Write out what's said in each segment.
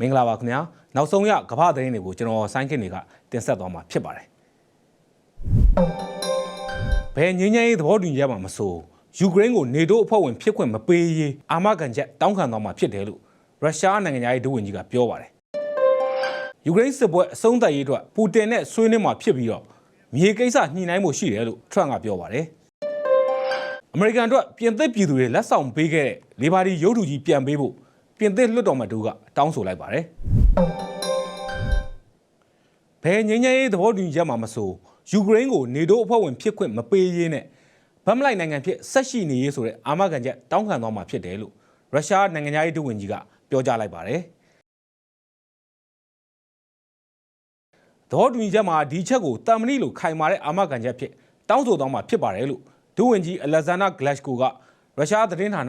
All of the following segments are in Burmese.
မင်္ဂလာပါခင်ဗျာနောက်ဆုံးရကမ္ဘာသတင်းတွေကိုကျွန်တော်ဆိုင်းခင်တွေကတင်ဆက်သွားမှာဖြစ်ပါတယ်ဘယ်ငင်းငယ်ရေးသဘောတူညီချက်မှမဆိုယူကရိန်းကိုနေတိုးအဖွဲ့ဝင်ဖြစ်ခွင့်မပေးရေးအာမခံချက်တောင်းခံသွားမှာဖြစ်တယ်လို့ရုရှားနိုင်ငံရေးဒုဝန်ကြီးကပြောပါတယ်ယူကရိန်းစစ်ပွဲအဆုံးသတ်ရေးအတွက်ပူတင်နဲ့ဆွေးနွေးမှာဖြစ်ပြီးတော့မြေကိစ္စညှိနှိုင်းမှုရှိတယ်လို့ထရန့်ကပြောပါတယ်အမေရိကန်အတွက်ပြင်သစ်ပြည်သူတွေလက်ဆောင်ပေးခဲ့တဲ့လေဘာဒီရုပ်ထုကြီးပြန်ပေးဖို့ ပြင်သစ်လွှတ်တော်မတူကတောင်းဆိုလိုက်ပါတယ်ဘယ်ငင်းငယ်ရေးသဘောတူညီချက်မှမဆိုယူကရိန်းကိုနေတိုးအဖွဲ့ဝင်ဖြစ်ခွင့်မပေးရေးနဲ့ဗတ်မလိုက်နိုင်ငံဖြစ်ဆက်ရှိနေရေးဆိုတဲ့အာမခံချက်တောင်းခံသွားမှာဖြစ်တယ်လို့ရုရှားနိုင်ငံရေးဒုဝန်ကြီးကပြောကြားလိုက်ပါတယ်သဘောတူညီချက်မှာဒီချက်ကိုတာမဏိလိုခိုင်မာတဲ့အာမခံချက်ဖြစ်တောင်းဆိုသွားမှာဖြစ်ပါတယ်လို့ဒုဝန်ကြီးအလက်ဇန်နာဂလက်ရှကိုကရုရှားသတင်းဌာန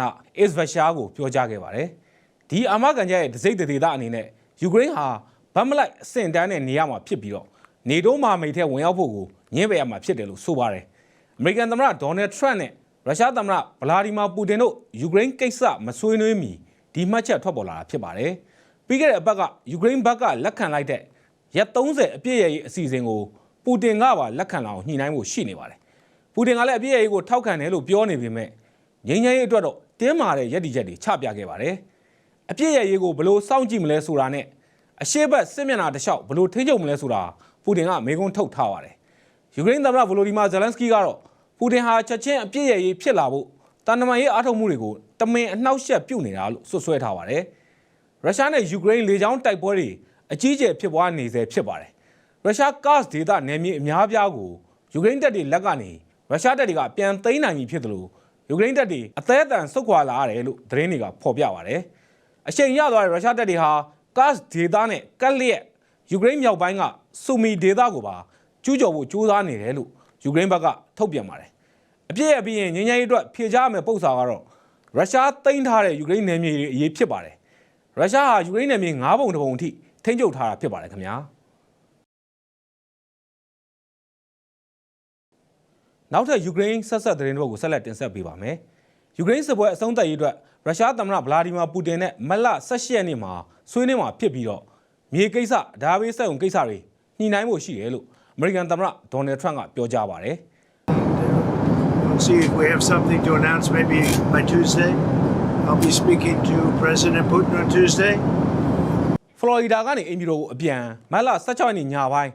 Izvestia ကိုပြောကြားခဲ့ပါတယ်။ ဒီအာမခံချက်ရဲ့ဒစိမ့်ဒေသအနေနဲ့ယူကရိန်းဟာဗတ်မလိုက်အဆင့်တန်းနဲ့နေရမှာဖြစ်ပြီးတော့နေတိုးမဟာမိတ်ထဲဝင်ရောက်ဖို့ကိုညှင်းပယ်ရမှာဖြစ်တယ်လို့ဆိုပါတယ်။အမေရိကန်သမ္မတဒေါ်နယ်ထရန့်နဲ့ရုရှားသမ္မတဗလာဒီမာပူတင်တို့ယူကရိန်းကိစ္စမဆွေးနွေးမီဒီမှတ်ချက်ထွက်ပေါ်လာတာဖြစ်ပါတယ်။ပြီးခဲ့တဲ့အပတ်ကယူကရိန်းဘက်ကလက်ခံလိုက်တဲ့ရက်30အပြည့်ရဲ့အစီအစဉ်ကိုပူတင်ကပါလက်ခံလာအောင်ညှိနှိုင်းဖို့ရှိနေပါတယ်။ပူတင်ကလည်းအပြည့်ရဲ့ကိုထောက်ခံတယ်လို့ပြောနေပေမဲ့ငြိမ်းချမ်းရေးအတွက်တော့တင်းမာတဲ့ရည်တည်ချက်တွေချပြခဲ့ပါတယ်။ အပြည့်ရဲ့ရေးကိုဘယ်လိုစောင့်ကြည့်မလဲဆိုတာနဲ့အရှေ့ဘက်စစ်မျက်နှာတစ်လျှောက်ဘယ်လိုထိန်းချုပ်မလဲဆိုတာပူတင်ကမေးခွန်းထုတ်ထားပါတယ်။ယူကရိန်းသမ္မတဗလိုဒီမာဇယ်လန်စကီကတော့ပူတင်ဟာချက်ချင်းအပြည့်ရဲ့ရေးဖြစ်လာဖို့တန်တမာရေးအားထုတ်မှုတွေကိုတမင်အနှောက်အယှက်ပြုတ်နေတာလို့ဆွဆွဲထားပါတယ်။ရုရှားနဲ့ယူကရိန်းလေကြောင်းတိုက်ပွဲတွေအကြီးအကျယ်ဖြစ်ပွားနေစေဖြစ်ပါတယ်။ရုရှားကာ့စ်ဒေသနယ်မြေအများပြားကိုယူကရိန်းတပ်တွေလက်ကနေရုရှားတပ်တွေကပြန်သိမ်းနိုင်ပြီဖြစ်တယ်လို့ယူကရိန်းတပ်တွေအသေးအတန်ဆုတ်ခွာလာရတယ်လို့သတင်းတွေကဖော်ပြပါတယ်။ အချိန်ရသွားတဲ့ရုရှားတပ်တွေဟာကာ့စ်ဒေသနဲ့ကက်လျက်ယူကရိန်းမြောက်ပိုင်းကဆူမီဒေသကိုပါကျူးကျော်ဖို့ကြိုးစားနေတယ်လို့ယူကရိန်းဘက်ကထုတ်ပြန်ပါတယ်။အပြည့်အပြည့်ရင်ငញ្ញရေးအတွက်ဖြေချရမယ့်ပုံစံကတော့ရုရှားသိမ်းထားတဲ့ယူကရိန်းနယ်မြေတွေအရေးဖြစ်ပါတယ်။ရုရှားဟာယူကရိန်းနယ်မြေ၅ပုံတစ်ပုံအထိထိန်းချုပ်ထားတာဖြစ်ပါတယ်ခင်ဗျာနောက်ထပ်ယူကရိန်းဆက်ဆက်သတင်းတွေကိုဆက်လက်တင်ဆက်ပေးပါမယ် ယူကရိန်းစစ်ပွဲအဆုံးသတ်ရေးအတွက်ရုရှားသမ္မတဗလာဒီမာပူတင်နဲ့မလ18ရက်နေ့မှာဆွေးနွေးမှာဖြစ်ပြီးတော့မြေကိစ္စဒါဘေးစက်ုံကိစ္စတွေညှိနှိုင်းဖို့ရှိတယ်လို့အမေရိကန်သမ္မတဒေါ်နယ်ထရန့်ကပြောကြားပါတယ် We'll see if we have something to announce maybe by Tuesday. I'll be speaking to President Putin on Tuesday. ဖလော်ရီဒါကနေအင်ဂျီရိုကိုအပြန်မတ်လ16ရက်နေ့ညပိုင်း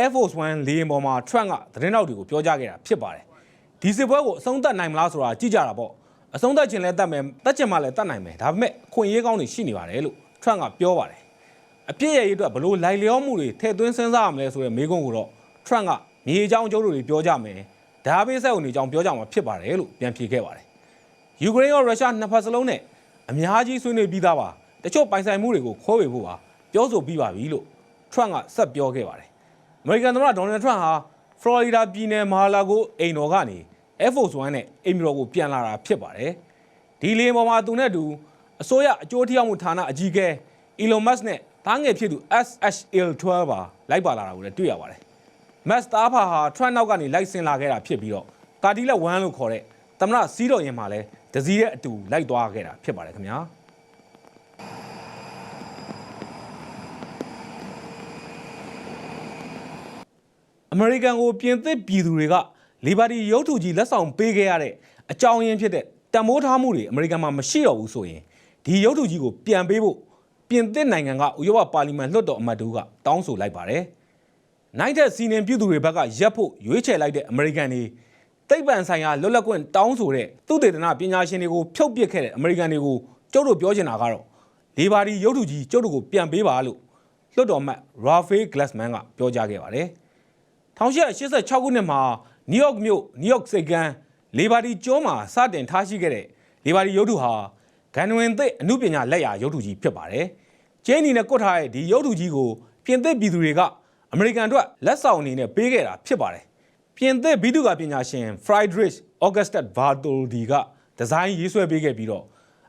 Air Force One လေယာဉ်ပေါ်မှာ Trump ကသတင်းတောက်တွေကိုပြောကြားခဲ့တာဖြစ်ပါတယ်။ဒီစစ်ပွဲကိုအဆုံးသတ်နိုင်မလားဆိုတာကြည့်ကြတာပေါ့။ အဆုံးသတ်ခြင်းလဲတတ်မယ်တတ်ခြင်းမှလည်းတတ်နိုင်မယ်။ဒါပေမဲ့ခွင့်ရေးကောင်းတွေရှိနေပါတယ်လို့ Trump ကပြောပါတယ်။အပြည့်ရဲ့ရေးအတွက်ဘလို့လိုက်လျောမှုတွေထည့်သွင်းစဉ်းစားရမလဲဆိုတဲ့မေးခွန်းကိုတော့ Trump ကမြေအကြောင်းအကျိုးတွေပြောကြမယ်။ဒါဘေးဆက်ဝင်တွေအကြောင်းပြောကြမှာဖြစ်ပါတယ်လို့ပြန်ဖြေခဲ့ပါတယ်။ယူကရိန်းရောရုရှားနှစ်ဖက်စလုံးနဲ့အများကြီးဆွေးနွေးပြီးသားပါ။တချို့ပိုင်ဆိုင်မှုတွေကိုခိုးဝေဖို့ပါပြောဆိုပြီးပါပြီလို့ Trump ကဆက်ပြောခဲ့ပါတယ်။ American သမ္မတဒေါ်နယ်ထရန့်ဟာ Florida ပြည်နယ်မာလာဂိုအိမ်တော်ကနေ Air Force One နဲ့အိမ်တော်ကိုပြန်လာတာဖြစ်ပါတယ်။ဒီလေပေါ်မှာသူနဲ့တူအစိုးရအကျိုးထိရောက်မှုဌာနအကြီးအကဲ Elon Musk နဲ့သားငယ်ဖြစ်သူ SHL12 ပါလိုက်ပါလာတာကိုလည်းတွေ့ရပါတယ်။ Musk သားဖာဟာ Trump နောက်ကနေလိုက်ဆင်လာခဲ့တာဖြစ်ပြီးတော့ကာဒီလက်1လို့ခေါ်တဲ့သမ္မတစီးတော်ရင်မှာလည်းတစည်းတဲ့အတူလိုက်သွားခဲ့တာဖြစ်ပါတယ်ခင်ဗျာ။အမေရိကန်ကိုပြင်သစ်ပြည်သူတွေက လီဘာတီရုပ်ထုကြီးလက်ဆောင်ပေးခဲ့ရတဲ့အကြောင်းရင်းဖြစ်တဲ့တံမိုးထားမှုတွေအမေရိကန်မှာမရှိတော့ဘူးဆိုရင်ဒီရုပ်ထုကြီးကိုပြန်ပေးဖို့ပြင်သစ်နိုင်ငံကဥရောပပါလီမန်လွှတ်တော်အမတ်တို့ကတောင်းဆိုလိုက်ပါတယ်။နိုင်တဲ့စီနင်ပြည်သူတွေဘက်ကရက်ဖို့ရွေးချယ်လိုက်တဲ့အမေရိကန်တွေသိပ္ပံဆိုင်ရာလွတ်လပ်ခွင့်တောင်းဆိုတဲ့သုတေသနပညာရှင်တွေကိုဖျောက်ပစ်ခဲ့တဲ့အမေရိကန်တွေကိုကျုပ်တို့ပြောချင်တာကတော့လီဘာတီရုပ်ထုကြီးကျုပ်တို့ကိုပြန်ပေးပါလို့လွှတ်တော်အမတ်ရာဖေးဂလက်စ်မန်ကပြောကြားခဲ့ပါတယ်။1886ခုနှစ်မှာ နယူးယောက်မြို့နယူးယောက်စိတ်ကမ်းလေဘာတီကျွန်းမှာစတင်ထားရှိခဲ့တဲ့လေဘာတီရုပ်ထုဟာဂန်နဝင်သစ်အမှုပညာလက်ရာရုပ်ထုကြီးဖြစ်ပါတယ်။ကျင်းနီနဲ့ကွတ်ထားတဲ့ဒီရုပ်ထုကြီးကိုပြင်သစ်ပြည်သူတွေကအမေရိကန်အတွက်လက်ဆောင်အနေနဲ့ပေးခဲ့တာဖြစ်ပါတယ်။ပြင်သစ်ဘီတုကပညာရှင် Friedrich Augustus Bartholdi ကဒီဇိုင်းရေးဆွဲပေးခဲ့ပြီးတော့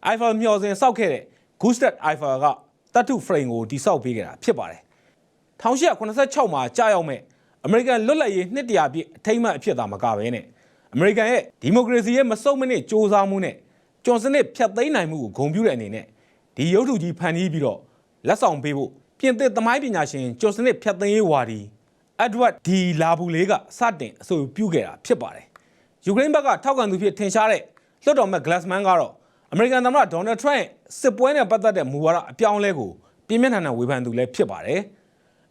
Eiffel မျှော်စင်စောက်ခဲ့တဲ့ Gustav Eiffel ကတတ်ထု frame ကိုတိစောက်ပေးခဲ့တာဖြစ်ပါတယ်။1886မှာကြာရောက်မဲ့ အမေရိကန်လွတ်လပ်ရေးနှစ်တရာပြည့်အထိမ်းအမှတ်အဖြစ်သာမကဘဲနဲ့အမေရိကန်ရဲ့ဒီမိုကရေစီရဲ့မစုံမနစ်စ조사မှုနဲ့ကျွန်စနစ်ဖျက်သိမ်းနိုင်မှုကိုဂုဏ်ပြုတဲ့အနေနဲ့ဒီရုပ်ထုကြီးဖန်တီးပြီးတော့လက်ဆောင်ပေးဖို့ပြင်သစ်သမိုင်းပညာရှင်ကျော်စနစ်ဖြတ်သိမ်းရေးဝါဒီအက်ဒဝတ်ဒီလာဘူးလေးကစတင်အဆိုပြုခဲ့တာဖြစ်ပါတယ်ယူကရိန်းဘက်ကထောက်ခံသူဖြစ်ထင်ရှားတဲ့လွှတ်တော်မဲ့ဂလတ်စမန်ကတော့အမေရိကန်သမ္မတဒေါ်နယ်ထရန့်ရဲ့စစ်ပွဲနဲ့ပတ်သက်တဲ့မူဝါဒအပြောင်းအလဲကိုပြင်းပြင်းထန်ထန်ဝေဖန်သူလည်းဖြစ်ပါတယ်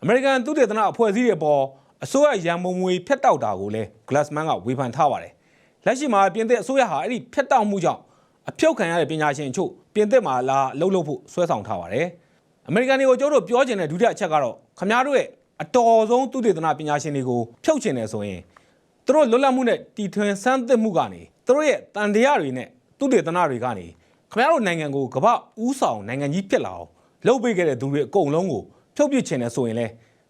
အမေရိကန်သုတေသနအဖွဲ့အစည်းတွေပေါ် အစိုးရရန်ပုံငွေဖျက်တောက်တာကိုလည်းဂလတ်စမန်ကဝေဖန်ထားပါတယ်လက်ရှိမှာပြင်သစ်အစိုးရဟာအဲ့ဒီဖျက်တောက်မှုကြောင့်အဖြုတ်ခံရတဲ့ပညာရှင်အချို့ပြင်သစ်မှာလာအလုပ်လုပ်ဖို့ဆွဲဆောင်ထားပါတယ်အမေရိကန်တွေကိုကျိုးတို့ပြောချင်တဲ့ဒုတိယအချက်ကတော့ခမားတို့ရဲ့အတော်ဆုံးသုတေသနပညာရှင်တွေကိုဖြုတ်ချင်တယ်ဆိုရင်သူတို့လွတ်လပ်မှုနဲ့တီထွင်ဆန်းသစ်မှုကနေသူတို့ရဲ့တန်တရားတွေနဲ့သုတေသနတွေကနေခမားတို့နိုင်ငံကိုကမ္ဘာဥဆောင်နိုင်ငံကြီးဖြစ်လာအောင်လုပ်ပေးခဲ့တဲ့သူတွေအကုန်လုံးကိုဖြုတ်ပစ်ချင်တယ်ဆိုရင်လဲ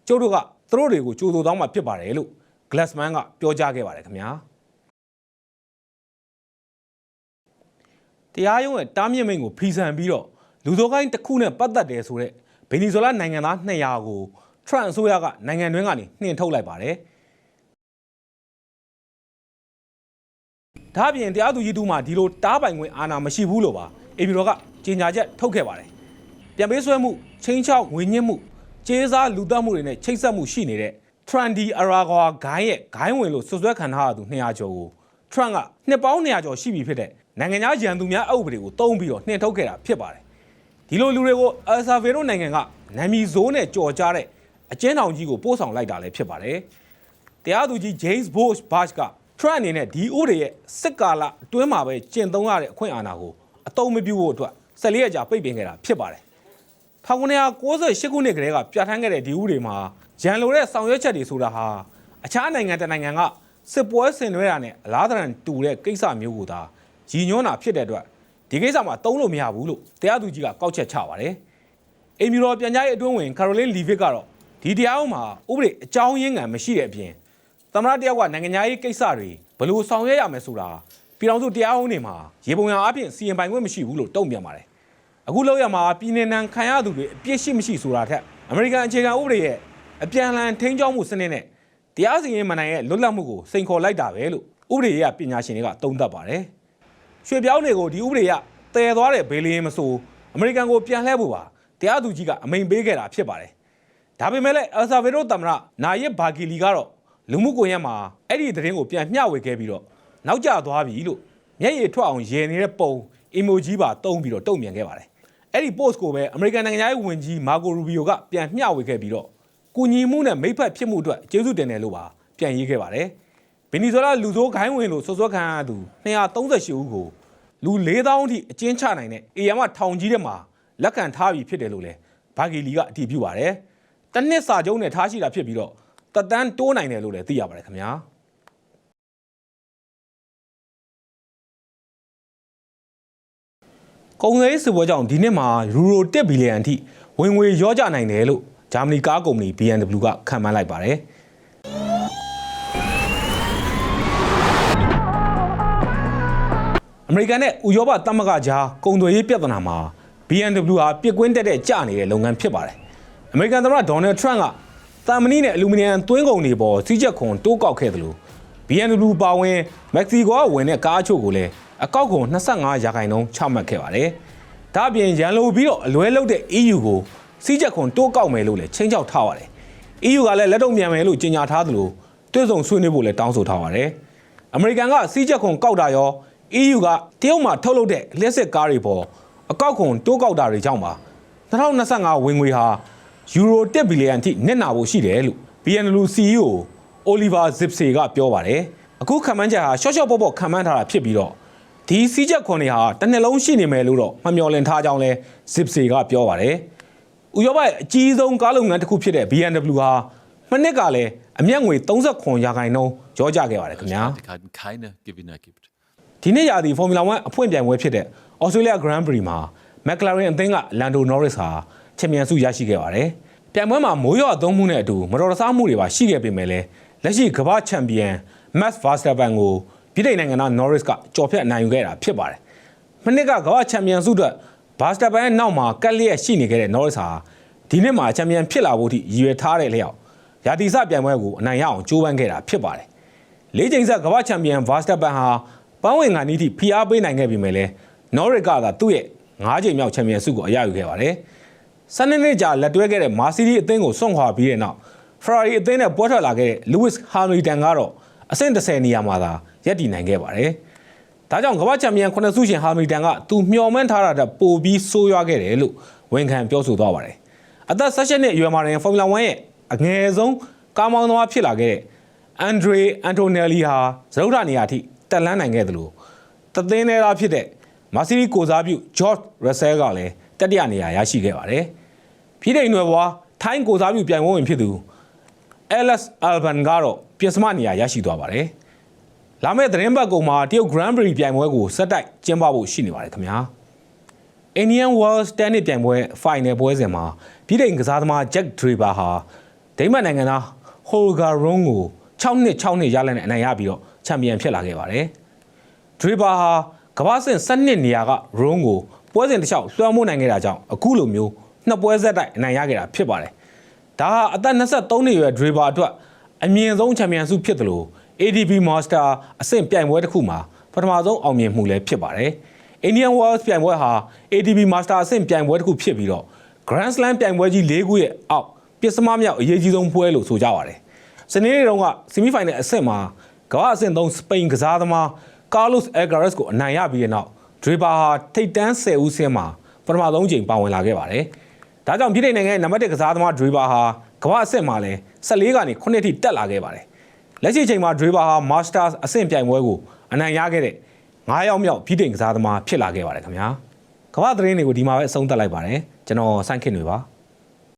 ကျိုးတို့က သူတို့တွေကိုကြိုးဆိုတောင်းမှဖြစ်ပါတယ်လို့ Glassman ကပြောကြားခဲ့ပါတယ်ခင်ဗျာတရားရုံးရဲ့တားမြစ်မိန့်ကိုဖီဆန်ပြီးတော့လူသောကိုင်းတစ်ခုနဲ့ပတ်သက်တယ်ဆိုတော့ဗင်နီဇွဲလားနိုင်ငံသား200ကိုထရန့်အစိုးရကနိုင်ငံတွင်းကနေနှင်ထုတ်လိုက်ပါတယ်ဒါ့အပြင်တရားသူကြီးတူမှာဒီလိုတားပိုင်ခွင့်အာဏာမရှိဘူးလို့ပါအေပီရောကကြေညာချက်ထုတ်ခဲ့ပါတယ်ပြန်ပေးဆွဲမှုချင်းချောက်ငွေညှစ်မှု ကျေးစားလူသက်မှုတွေနဲ့ချိတ်ဆက်မှုရှိနေတဲ့ Trendy Aragua ဂိုင်းရဲ့ဂိုင်းဝင်လို့ဆွဆွဲခံထားရသူ200ကျော်ကို Trump ကနှစ်ပေါင်း200ကျော်ရှိပြီဖြစ်တဲ့နိုင်ငံခြားရန်သူများအုပ်ပဒေကိုတုံးပြီးတော့နှင်ထုတ်ခဲ့တာဖြစ်ပါတယ်ဒီလိုလူတွေကို El Salvador နိုင်ငံကနာမည်ဆိုးနဲ့ကြော်ကြားတဲ့အကျဉ်းထောင်ကြီးကိုပို့ဆောင်လိုက်တာလည်းဖြစ်ပါတယ်တရားသူကြီး James Bush Bush က Trump အနေနဲ့ဒီဥပဒေရဲ့စစ်ကာလအတွင်းမှာပဲကျင့်သုံးရတဲ့အခွင့်အာဏာကိုအသုံးမပြုဖို့အတွက်14ရက်ကြာပိတ်ပင်ခဲ့တာဖြစ်ပါတယ် 1998ခုနှစ်ကတည်းကပြဋ္ဌာန်းခဲ့တဲ့ဒီဥပဒေမှာရန်လိုတဲ့ဆောင်ရွက်ချက်တွေဆိုတာဟာအခြားနိုင်ငံတစ်နိုင်ငံကစစ်ပွဲဆင်နွှဲတာနဲ့အလားတရန်တူတဲ့ကိစ္စမျိုးကိုသာရည်ညွှန်းတာဖြစ်တဲ့အတွက်ဒီကိစ္စမှာသုံးလို့မရဘူးလို့တရားသူကြီးကကောက်ချက်ချပါတယ်။အိမ်မြူတော်ပြန်ကြားရေးအတွင်းဝင်ကာရိုလင်းလီဗစ်ကတော့ဒီတရားဥမှာဥပဒေအကြောင်းရင်းငံမရှိတဲ့အပြင်သမ္မတတယောက်ကနိုင်ငံသားရေးကိစ္စတွေဘယ်လိုဆောင်ရွက်ရမယ်ဆိုတာပြည်ထောင်စုတရားဥပဒေမှာရေပုံရအပြင်စီရင်ပိုင်ခွင့်မရှိဘူးလို့တုံ့ပြန်ပါတယ်။ အခုလောက်ရမှာပြည်내နံခံရသူတွေအပြစ်ရှိမရှိဆိုတာထက်အမေရိကန်အခြေခံဥပဒေရဲ့အပြန်အလှန်ထိန်းကျောင်းမှုစနစ်နဲ့တရားစီရင်မနိုင်ရဲ့လွတ်လပ်မှုကိုစိန်ခေါ်လိုက်တာပဲလို့ဥပဒေရေးပညာရှင်တွေကသုံးသပ်ပါတယ်။ရွှေပြောင်းတွေကိုဒီဥပဒေရတည်သွားတဲ့ဘေးလင်းမဆိုအမေရိကန်ကိုပြန်လှည့်ဖို့ပါတရားသူကြီးကအမိန်ပေးခဲ့တာဖြစ်ပါတယ်။ဒါပေမဲ့လည်းအယ်ဆာဗေဒိုသမ္မတနာယစ်ဘာဂီလီကတော့လူမှုကွန်ရက်မှာအဲ့ဒီသတင်းကိုပြန်မျှဝေခဲ့ပြီးတော့နောက်ကျသွားပြီလို့မျက်ရည်ထွက်အောင်ရေနေတဲ့ပုံ emoji ပါတုံးပြီးတော့တုံ့ပြန်ခဲ့ပါတယ်။ အဲ့ဒီ post ကိုပဲအမေရိကန်နိုင်ငံသားဝန်ကြီးမာကိုရူဘီယိုကပြန်မျှဝေခဲ့ပြီးတော့ကုညီမှုနဲ့မိဖက်ဖြစ်မှုအတွက်ကျေးဇူးတင်တယ်လို့ပါပြန်ရေးခဲ့ပါတယ်။ဗင်နီဇွဲလားလူဆိုးခိုင်းဝင်လို့ဆွဆွဲခံရသူ238ဦးကိုလူ4000အထိအကျဉ်းချနိုင်တဲ့အေရမထောင်ကြီးထဲမှာလက်ခံထားပြီးဖြစ်တယ်လို့လည်းဘာဂီလီကအတည်ပြုပါတယ်။တနစ်စာချုပ်နဲ့ထားရှိတာဖြစ်ပြီးတော့တက်တန်းတိုးနိုင်တယ်လို့လည်းသိရပါတယ်ခင်ဗျာ။ ကုန်သွယ်ရေးစစ်ပွဲကြောင့်ဒီနှစ်မှာယူရို1ဘီလီယံအထိဝင်ငွေရောကျနိုင်တယ်လို့ဂျာမနီကားကုမ္ပဏီ BMW ကခန့်မှန်းလိုက်ပါတယ်အမေရိကန်နဲ့ဥရောပသမဂ္ဂကြားကုန်သွယ်ရေးပြဿနာမှာ BMW ဟာပြစ်ကွင်းတက်တဲ့ကျနေတဲ့လုပ်ငန်းဖြစ်ပါတယ်။အမေရိကန်သမ္မတဒေါ်နယ်ထရန့်ကသံမဏိနဲ့အလူမီနီယံသွင်းကုန်တွေပေါ်စီးချက်ခွန်တိုးကောက်ခဲ့တယ်လို့ BMW ပါဝင်မက္ကဆီကိုကဝင်တဲ့ကားအချို့ကိုလည်း အကောက်ခွန်25ရာခိုင်နှုန်းချမှတ်ခဲ့ပါတယ်။ဒါ့အပြင်ရန်လိုပြီးတော့အလွဲလုပ်တဲ့ EU ကိုစီးချက်ခွန်တိုးကောက်မယ်လို့လည်းချိန်ချောက်ထားပါတယ်။ EU ကလည်းလက်တော့မြန်မယ်လို့ကြေညာထားသလိုတွဲဆုံဆွေးနွေးဖို့လည်းတောင်းဆိုထားပါတယ်။အမေရိကန်ကစီးချက်ခွန်ကောက်တာရော EU ကတရုတ်မှာထုတ်လုပ်တဲ့လျှက်စစ်ကားတွေပေါ်အကောက်ခွန်တိုးကောက်တာတွေကြောင့်ပါ2025ဝင်ငွေဟာယူရို1ဘီလီယံအထိနစ်နာဖို့ရှိတယ်လို့ BNL CEO Oliver Zipse ကပြောပါတယ်အခုခံမှန်းချက်ဟာရှော့ရှော့ပေါ့ပေါ့ခံမှန်းထားတာဖြစ်ပြီးတော့ ဒီစီးချက်ခွန်တွေဟာတစ်နှစ်လုံးရှိနေမယ်လို့တော့မမျှော်လင့်ထားကြောင်းလဲ Zipse ကပြောပါတယ်ဥရောပရဲ့အကြီးဆုံးကားလုပ်ငန်းတစ်ခုဖြစ်တဲ့ BMW ဟာမနှစ်ကလည်းအမျက်ငွေ30ရာခိုင်နှုန်းကြောကြခဲ့ပါတယ်ခင်ဗျာ Streitigkeiten keine Gewinner gibt. ဒီနေ့ရာသီ Formula 1အဖွင့်ပြိုင်ပွဲဖြစ်တဲ့ Australia Grand Prix မှာ McLaren အသင်းက Lando Norris ဟာချန်ပီယံဆုရရှိခဲ့ပါတယ်။ပြိုင်ပွဲမှာမိုးရွာသွန်းမှုနဲ့အတူမတော်တဆမှုတွေပါရှိခဲ့ပေမဲ့လည်းလက်ရှိကမ္ဘာချန်ပီယံ Max Verstappen ကို ပြည်ထိုင်နိုင်ငံသား Norris ကကြော်ဖြတ်အနိုင်ယူခဲ့တာဖြစ်ပါတယ်။မနှစ်ကကမ္ဘာချန်ပီယံဆုအတွက် Verstappen ရဲ့နောက်မှာကက်လျက်ရှိနေခဲ့တဲ့ Norris ဟာဒီနှစ်မှာချန်ပီယံဖြစ်လာဖို့အထိရည်ရွယ်ထားတဲ့လျောက်ရာသီစပြိုင်ပွဲကိုအနိုင်ရအောင်ကြိုးပမ်းခဲ့တာဖြစ်ပါတယ်။လေးချိန်ဆက်ကမ္ဘာချန်ပီယံ Verstappen ဟာပန်းဝင်ငါနီးထိဖိအားပေးနိုင်ခဲ့ပြီမဲ့လဲ Norris ကသာသူ့ရဲ့၅ချိန်မြောက်ချန်ပီယံဆုကိုအရယူခဲ့ပါတယ်။စနေနေ့ကြာလက်တွဲခဲ့တဲ့မာစီးဒီအသင်းကိုစွန့်ခွာပြီးတဲ့နောက် Ferrari အသင်းနဲ့ပွဲထွက်လာခဲ့တဲ့ Lewis Hamilton ကတော့အဆင့်30နေရာမှာသာ ရပ်တည်နိုင်ခဲ့ပါတယ်။ဒါကြောင့်ကမ္ဘာ့ချန်ပီယံခုနှစ်ဆုရှင် Hamilton ကသူမျှော်မှန်းထားတာတက်ပိုပြီးဆိုးရွားခဲ့တယ်လို့ဝန်ခံပြောဆိုသွားပါတယ်။အသက်16နှစ်အရွယ်မှာတင် Formula 1ရဲ့အငယ်ဆုံးကားမောင်းသမားဖြစ်လာခဲ့တဲ့အန်ဒရေအန်တိုနယ်လီဟာသရုပ်ထနေရာအထိတက်လန်းနိုင်ခဲ့တယ်လို့တသင်းနေတာဖြစ်တဲ့မာစီးဒီကိုစားပြု George Russell ကလည်းတတိယနေရာရရှိခဲ့ပါတယ်။ပြည်ထိုင်နယ်ဘွားထိုင်းကိုစားပြုပြိုင်ပွဲဝင်ဖြစ်သူ Alex Albon ကတော့ပြင်စမနေရာရရှိသွားပါတယ်။ လာမယ့်သတင်းပတ်ကုန်မှာတရုတ် Grand Prix ပြိုင်ပွဲကိုစက်တိုက်ကျင်းပဖို့ရှိနေပါတယ်ခင်ဗျာ။ Indian Wells Tennis ပြိုင်ပွဲ Final ပွဲစဉ်မှာပြည်ထိုင်ကစားသမား Jack Draper ဟာဒိန်းမတ်နိုင်ငံသား Holger Rune ကို6နှစ်6နှစ်ရလက်နဲ့အနိုင်ရပြီးတော့ချန်ပီယံဖြစ်လာခဲ့ပါတယ်။ Draper ဟာကမ္ဘာ့ဆင့်7နေရာက Rune ကိုပွဲစဉ်တစ်လျှောက်လွှမ်းမိုးနိုင်ခဲ့တာကြောင့်အခုလိုမျိုးနှစ်ပွဲဆက်တိုက်အနိုင်ရခဲ့တာဖြစ်ပါတယ်။ဒါဟာအသက်23နှစ်အရွယ် Draper အတွက်အမြင့်ဆုံးချန်ပီယံဆုဖြစ်တယ်လို့ ADP Master အဆင့်ပြိုင်ပွဲတစ်ခုမှာပထမဆုံးအောင်မြင်မှုလည်းဖြစ်ပါတယ်။ Indian Wells ပြိုင်ပွဲဟာ ADP Master အဆင့်ပြိုင်ပွဲတစ်ခုဖြစ်ပြီးတော့ Grand Slam ပြိုင်ပွဲကြီး၄ခုရဲ့အောက်ပြစ်စမမြောက်အရေးကြီးဆုံးပွဲလို့ဆိုကြပါတယ်။စနေနေ့တုန်းကဆီမီဖိုင်နယ်အဆင့်မှာကမ္ဘာအဆင့်3စပိန်ကစားသမား Carlos Alcaraz ကိုအနိုင်ရပြီးတဲ့နောက် Draper ဟာထိပ်တန်း10ဦးဆင်းမှာပထမဆုံးချိန်ပါဝင်လာခဲ့ပါတယ်။ဒါကြောင့်ပြည်ထိုင်နိုင်ငံရဲ့နံပါတ်1ကစားသမား Draper ဟာကမ္ဘာအဆင့်မှာလည်း14ကနေ9ထိတက်လာခဲ့ပါတယ်။ လက်ရှိချိန်မှာ Draper ဟာ Masters အဆင့်ပြိုင်ပွဲကိုအနိုင်ရခဲ့တဲ့9ယောက်မြောက်ပြည်ထိုင်ကစားသမားဖြစ်လာခဲ့ပါတယ်ခင်ဗျာ။ကမ္ဘာသတင်းတွေကိုဒီမှာပဲအဆုံးသတ်လိုက်ပါတယ်။ကျွန်တော်စိုင်းခင်တွေပါ။